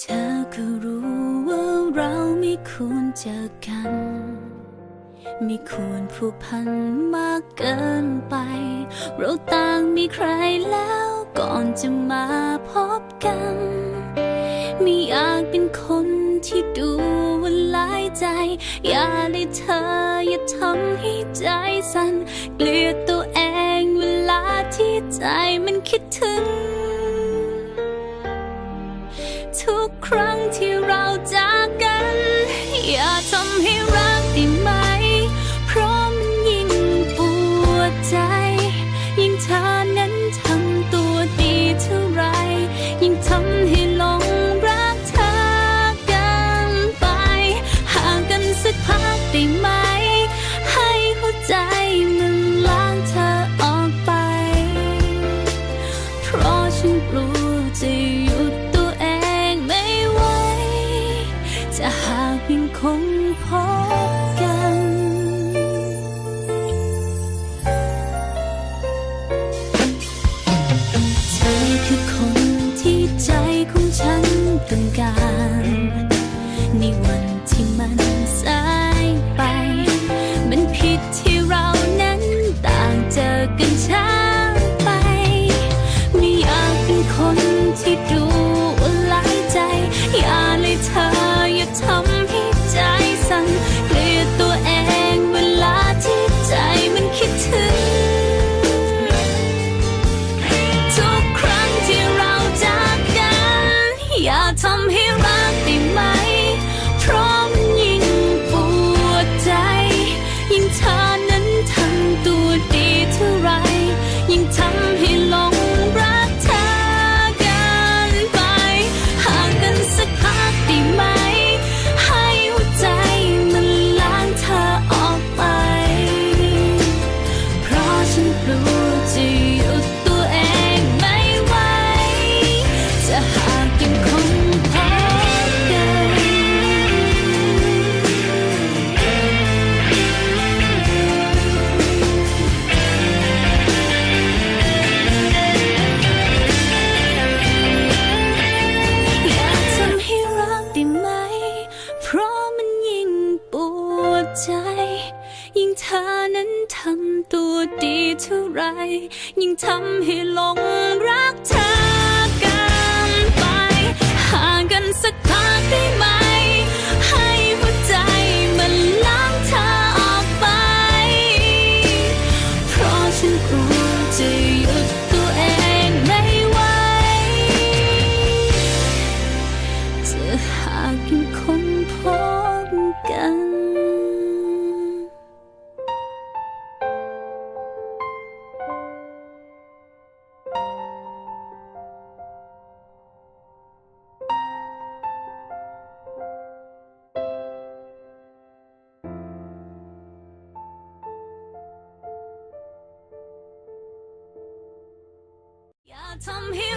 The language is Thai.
เธอก็รู้ว่าเราไม่ควรเจอกัน ไม่ควรผูกพันมากเกินไป เราต่างมีใครแล้วก่อนจะมาพบกัน ไม่อยากเป็นคนที่ดูว่าหลายใจ อย่าเลยเธออย่าทำให้ใจสั่น เกลียดตัวเองเวลาที่ใจมันคิดถึง ทุกครั้งที่เราจากกัน อย่าทำให้รักได้ไหม เพราะมันยิ่งปวดใจ ยิ่งเธอนั้นทำตัวดีเท่าไร ยิ่งทำ ยิ่งเธอนั้นทำตัวดีเท่าไร ยิ่งทำให้หลงรักเธอ autumn here.